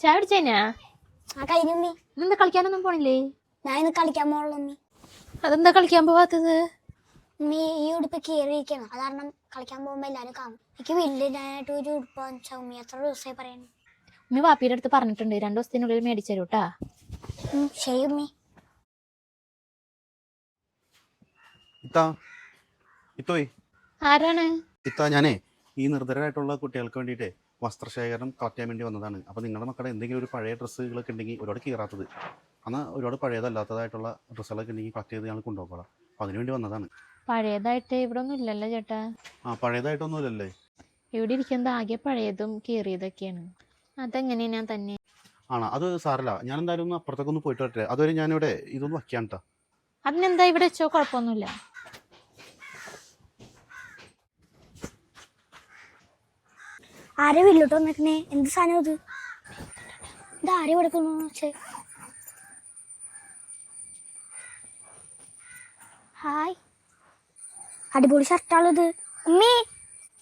ചായ കുടിച്ചേനാ? ആ എന്താ കളിക്കാനൊന്നും പോണില്ലേ? ഞാൻ ഇന്ന് കളിക്കാൻ അതെന്താ കളിക്കാൻ പോവാത്തത്? ഉമ്മി ഈ ഉടുപ്പ് കീറിയിരിക്കണം. അത് കാരണം കളിക്കാൻ പോകുമ്പോ എല്ലാരും കാണും. എനിക്ക് വലിയതായിട്ട് ഒരു ഉടുപ്പ് ഉമ്മി എത്ര ദിവസമായി പറയണം? ഉമ്മി വാപ്പിയുടെ അടുത്ത് പറഞ്ഞിട്ടുണ്ട്. രണ്ടു ദിവസത്തിനുള്ളിൽ മേടിച്ചു തരൂ കേട്ടാ ഉം, ശരി ഉമ്മി ഇത്താ ഇത്തോയ്. ആരാണ്? ഇത്താ ഞാനേ. ഈ നിർദ്ധരായിട്ടുള്ള കുട്ടികൾക്ക് വേണ്ടിയിട്ട് വസ്ത്രശേഖരണം കളക്ട് ചെയ്യാൻ വേണ്ടി വന്നതാണ്. അപ്പോൾ നിങ്ങളുടെ മക്കളുടെ എന്തെങ്കിലും ഒരു പഴയ ഡ്രസ്സുകളൊക്കെ ഉണ്ടെങ്കിൽ ഒരുപാട് കീറാത്തത്. എന്നാൽ ഒരുപാട് പഴയതല്ലാത്തതായിട്ടുള്ള ഡ്രസ്സുകളൊക്കെ ഉണ്ടെങ്കിൽ കളക്ട് ചെയ്ത് ഞങ്ങൾ കൊണ്ടുപോകോളാം അപ്പോൾ അതിന് വേണ്ടി വന്നതാണ്. പഴയതായിട്ട് ഇവിടെ ഒന്നും ഇല്ലല്ലോ ചേട്ടാ. ആ പഴയതായിട്ടൊന്നും ഇല്ലല്ലേ? ഇവിടെ ഇരിക്കുന്നത് ആകെ പഴയതും കീറിയതൊക്കെയാണ്. അതെങ്ങനെ ഞാൻ തന്നെ? ആണോ? അത് സാറല്ല ഞാൻ എന്തായാലും ഒന്ന് അപ്പുറത്തേക്ക് ഒന്ന് പോയിട്ട് വരട്ടെ. അതുവരെ ഞാനിവിടെ ഇതൊന്ന് വയ്ക്കാൻ കേട്ടോ അതിനെന്താ ഇവിടെ വെച്ചോ? കുഴപ്പമൊന്നുമില്ല. ആരെ വീട്ടിലോട്ട് വന്നേക്കണേ? എന്ത് സാധനം ഇത്? ഇത് ആരെ കൊടുക്കുന്നു? വെച്ചേ ഹായ്. അടിപൊളി ഷർട്ടാളത് ഉമ്മി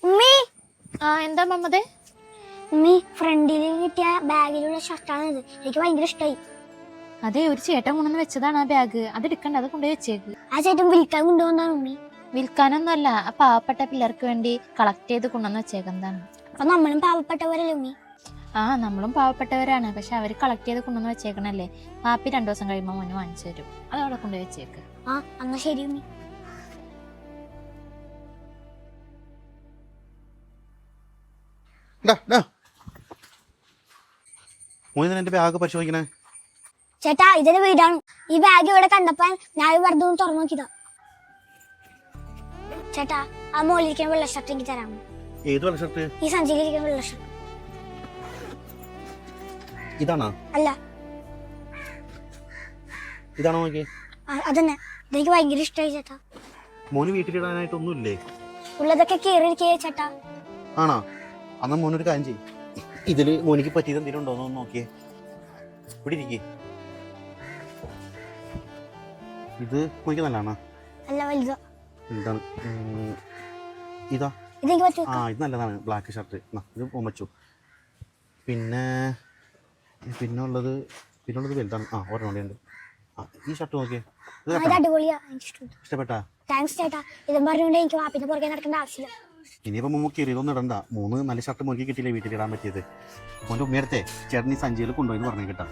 ഉമ്മി. ആ എന്താ മമ്മതേ ഉമ്മി ഫ്രണ്ടിൽ കിട്ടിയ ബാഗിലുള്ള ഷർട്ടാണിത് എനിക്ക് ഭയങ്കര ഇഷ്ടമായി അതെ ഒരു ചേട്ടൻ കൊണ്ടുവന്ന് വെച്ചതാണ് ആ ബാഗ് അത് എടുക്കണ്ട അത് കൊണ്ടുപോയി വെച്ചേക്ക്. ആ ചേട്ടൻ വിൽക്കാൻ കൊണ്ടുവന്നാണ് ഉമ്മി? വിൽക്കാനൊന്നുമല്ല ആ പാവപ്പെട്ട പിള്ളേർക്ക് വേണ്ടി കളക്ട് ചെയ്ത് കൊണ്ടുവന്ന് വെച്ചേക്കുന്നതാണ് അപ്പൊ നമ്മളും പാവപ്പെട്ടവരല്ലേ ഉമ്മി ആ നമ്മളും പാവപ്പെട്ടവരാണ്. പക്ഷെ അവർ കളക്ട് ചെയ്ത് കൊണ്ടുവന്ന് വെച്ചേക്കണല്ലേ? പാപ്പി രണ്ടു ദിവസം കഴിയുമ്പോൾ മോന് വാങ്ങിച്ചു തരും. അത് അവിടെ കൊണ്ടുപോയി വെച്ചേക്ക്. ആ എന്നാ ശരി ഉമ്മി ബാഗ് പരിശോധിക്കണേ? ചേട്ടാ ഇതിന്റെ വീടാണ്. ഈ ബാഗ് ഇവിടെ കണ്ടപ്പോ ഞാൻ വെറുതെ തുറന്നു നോക്കിയതാ. ചേട്ടാ ആ മോളിരിക്കാൻ വെള്ള ഷർട്ട് എനിക്ക് തരാമോ? ഏത് വെള്ള ഷർട്ട് ഈ സഞ്ചിയിലിരിക്കുന്ന വെള്ള ഷർട്ട് ഇതാണോ? അല്ല. ഇതാണോ നോക്കി അതന്നെ. ഇതെനിക്ക് ഭയങ്കര ഇഷ്ടമായി ചേട്ടാ. മോന് വീട്ടിലിടാനായിട്ടൊന്നുമില്ലേ? ഉള്ളതൊക്കെ കീറിയിരിക്കേ ചേട്ടാ. ആണോ? അന്നാ മോനൊരു കാര്യം ചെയ്യും. ഇതിൽ മോനിക്ക് പറ്റിയത് എന്തെങ്കിലും ഉണ്ടോ എന്ന് നോക്കിയേ. ഇവിടെ ഇരിക്കേ. ഇത് മോനിക്ക് നല്ലതാണോ? നല്ല വലുതാ. ഉം, ഇതാ. ഇതെനിക്ക് പറ്റൂ ആ ഇത് നല്ലതാണ്. ബ്ലാക്ക് ഷർട്ട് ഇത് വെച്ചു. പിന്നെ പിന്നെ ഉള്ളത് പിന്നെ ഉള്ളത് വലുതാണ്. ആ ഒരെണ്ണം ഉണ്ട്. ആ ഈ ഷർട്ട് നോക്കിയേ. ഇഷ്ടപ്പെട്ടാ? താങ്ക്സ് ചേട്ടാ. ഇതും പറഞ്ഞുകൊണ്ട് എനിക്ക് വാപ്പിന്റെ പുറകെ നടക്കേണ്ട ആവശ്യമില്ല. ഇനിയിപ്പോൾ മോൻ കീറിയതൊന്നും ഇടണ്ട. മൂന്ന് നല്ല ഷർട്ട് മുറുക്കി കിട്ടിയില്ലേ വീട്ടിൽ ഇടാൻ പറ്റിയത്. മോന്റെ ഉമ്മയടുത്തെ ചേട്ടൻ ഈ സഞ്ചിയിൽ കൊണ്ടുപോയി പറഞ്ഞു കേട്ടോ